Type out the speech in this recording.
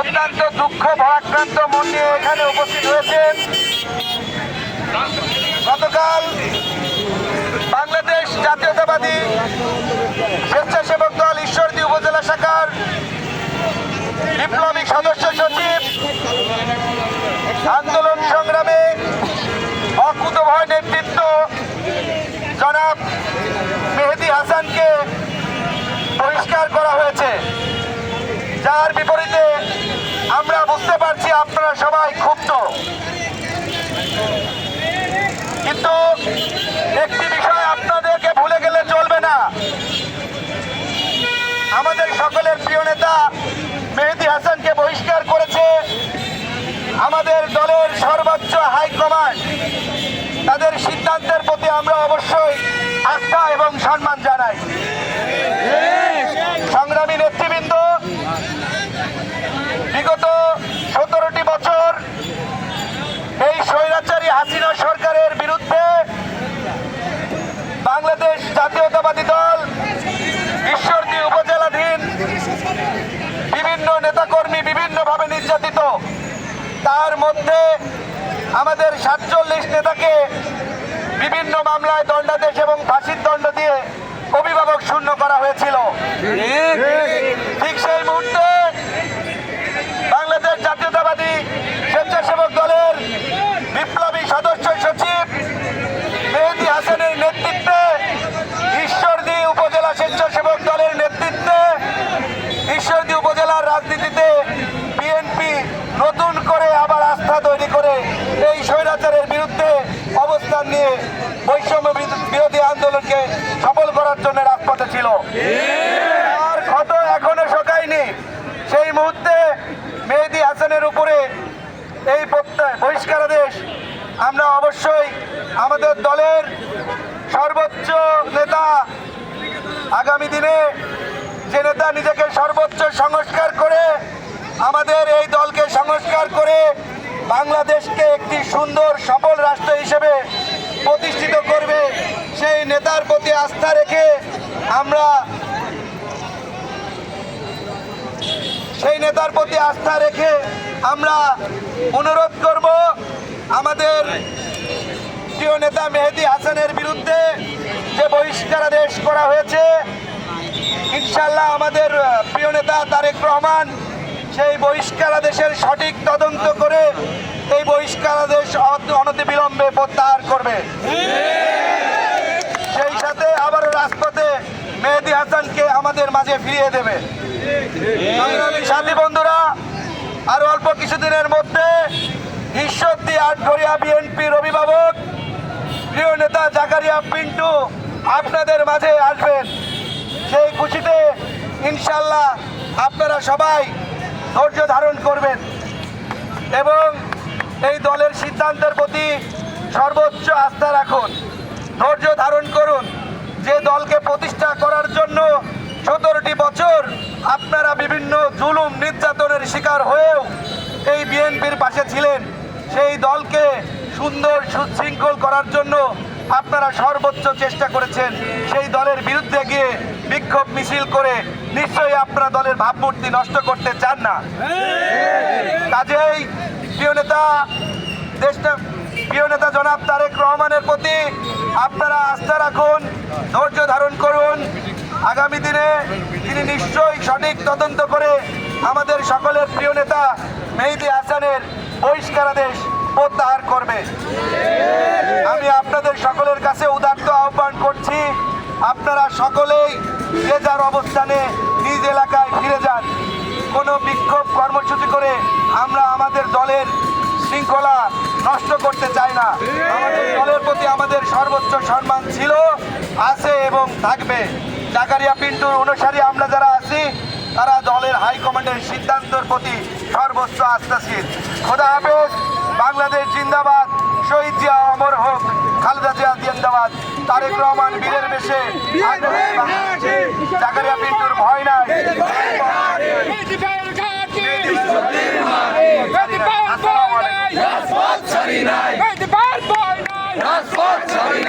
অত্যন্ত দুঃখ, ভরাক্রান্ত মন এখানে উপস্থিত হয়েছেন। গতকাল বাংলাদেশ জাতীয়তাবাদী স্বেচ্ছাসেবক দল ঈশ্বরদী উপজেলা শাখার বিপ্লবী সদস্য সচিব, আন্দোলন সংগ্রামে অকুতভয় নেতৃত্ব জনাব মেহেদি হাসানকে বহিষ্কার করা হয়েছে যার বিপরীতে আমরা বুঝতে পারছি আপনারা সবাই ক্ষুব্ধ কিন্তু একটি বিষয় আপনাদেরকে ভুলে গেলে চলবে না আমাদের সকলের প্রিয় নেতা মেহেদি হাসানকে বহিষ্কার করেছে আমাদের দলের সর্বোচ্চ হাইকমান্ড তাদের সিদ্ধান্তের প্রতি আমরা অবশ্যই আস্থা এবং সম্মান জানাই সংগ্রামী নেতৃবৃন্দ বিগত সতেরোটি বছর এই স্বৈরাচারী হাসিনা সরকারের বিরুদ্ধে বাংলাদেশ জাতীয়তাবাদী দল ঈশ্বরদী উপজেলাধীন বিভিন্ন নেতাকর্মী বিভিন্নভাবে নির্যাতিত তার মধ্যে আমাদের সাতচল্লিশ নেতাকে বিভিন্ন মামলায় দণ্ডাদেশ এবং ফাঁসির দণ্ড দিয়ে অভিভাবক শূন্য করা হয়েছিল। ঠিক সেই মুহূর্তে বাংলাদেশ জাতীয়তাবাদী স্বেচ্ছাসেবক দলের বিপ্লবী সদস্য সচিব মেহেদি হাসানের নেতৃত্বে ঈশ্বরদী উপজেলা স্বেচ্ছাসেবক দলের নেতৃত্বে ঈশ্বরদী উপজেলার রাজনীতিতে বিএনপি নতুন করে আবার আস্থা তৈরি করে এই স্বৈরাচারের বিরুদ্ধে অবস্থান নিয়ে বৈষম্য বিরো- বিরোধী আন্দোলনকে সফল করার জন্য রাজপথে ছিল। আর ক্ষত এখনও শোকায়নি। সেই মুহূর্তে মেহেদি হাসানের উপরে এই বহিষ্কারাদেশ আমরা অবশ্যই আমাদের দলের সর্বোচ্চ নেতা আগামী দিনে যে নেতা নিজেকে সর্বোচ্চ সংস্কার করে আমাদের এই দলকে সংস্কার করে বাংলাদেশকে একটি সুন্দর, সফল রাষ্ট্র হিসেবে প্রতিষ্ঠিত করবে, সেই নেতার প্রতি আস্থা রেখে আমরা সেই নেতার প্রতি আস্থা রেখে আমরা অনুরোধ করব আমাদের প্রিয় নেতা মেহেদি হাসানের বিরুদ্ধে যে বহিষ্কারাদেশ করা হয়েছে ইনশাল্লাহ আমাদের প্রিয় নেতা তারেক রহমান সেই বহিষ্কারাদেশের সঠিক তদন্ত করে এই বহিষ্কারাদেশ অনতিবিলম্বে প্রত্যাহার করবে। সেই সাথে আবারও রাজপথে মেহেদি হাসানকে আমাদের মাঝে ফিরিয়ে দেবে। সাথী বন্ধুরা, আর অল্প কিছুদিনের মধ্যে ঈশ্বরদী আটঘরিয়া বিএনপির অভিভাবক, প্রিয় নেতা জাকারিয়া পিন্টু আপনাদের মাঝে আসবেন। সেই খুশিতে ইনশাল্লাহ আপনারা সবাই ধৈর্য ধারণ করবেন। এবং এই দলের সিদ্ধান্তের প্রতি সর্বোচ্চ আস্থা রাখুন। ধৈর্য ধারণ করুন। যে দলকে প্রতিষ্ঠা করার জন্য সতেরোটি বছর আপনারা বিভিন্ন জুলুম নির্যাতনের শিকার হয়েও এই বিএনপির পাশে ছিলেন, সেই দলকে সুন্দর সুশৃঙ্খল করার জন্য আপনারা সর্বোচ্চ চেষ্টা করেছেন। সেই দলের বিরুদ্ধে গিয়ে বিক্ষোভ মিছিল করে নিশ্চয়ই আপনারা দলের ভাবমূর্তি নষ্ট করতে চান না। কাজেই প্রিয় নেতা, দেশটা, প্রিয় নেতা জনাব তারেক রহমানের প্রতি আপনারা আস্থা রাখুন, ধৈর্য ধারণ করুন। আগামী দিনে তিনি নিশ্চয়ই সঠিক তদন্ত করে আমাদের সকলের প্রিয় নেতা মেহিদি হাসানের বহিষ্কারাদেশ প্রত্যাহার করবে। আমি আপনাদের সকলের কাছে উদার্ত আহ্বান করছি, আপনারা সকলেই যে যার অবস্থানে নিজ এলাকায় ফিরে যান, কোনো বিক্ষোভ কর্মসূচি করে আমরা আমাদের দলের শৃঙ্খলা নষ্ট করতে চাই না। আমাদের দলের প্রতি আমাদের সর্বোচ্চ সম্মান ছিল, আছে এবং থাকবে। জাকারিয়া পিন্টুর অনুসারী আমরা যারা আছি, তারা দলের হাইকমান্ডের সিদ্ধান্তের প্রতি সর্বোচ্চ আস্থাশীল। খোদা হাফেজ, বাংলাদেশ জিন্দাবাদ। শহীদ জিয়া অমর হোক, খালেদা জিয়া জিন্দাবাদ। তারেক রহমান বীরের বেশে। জাকারিয়া পিন্টুর ভয় নাই। রাজপথ ছাড়ি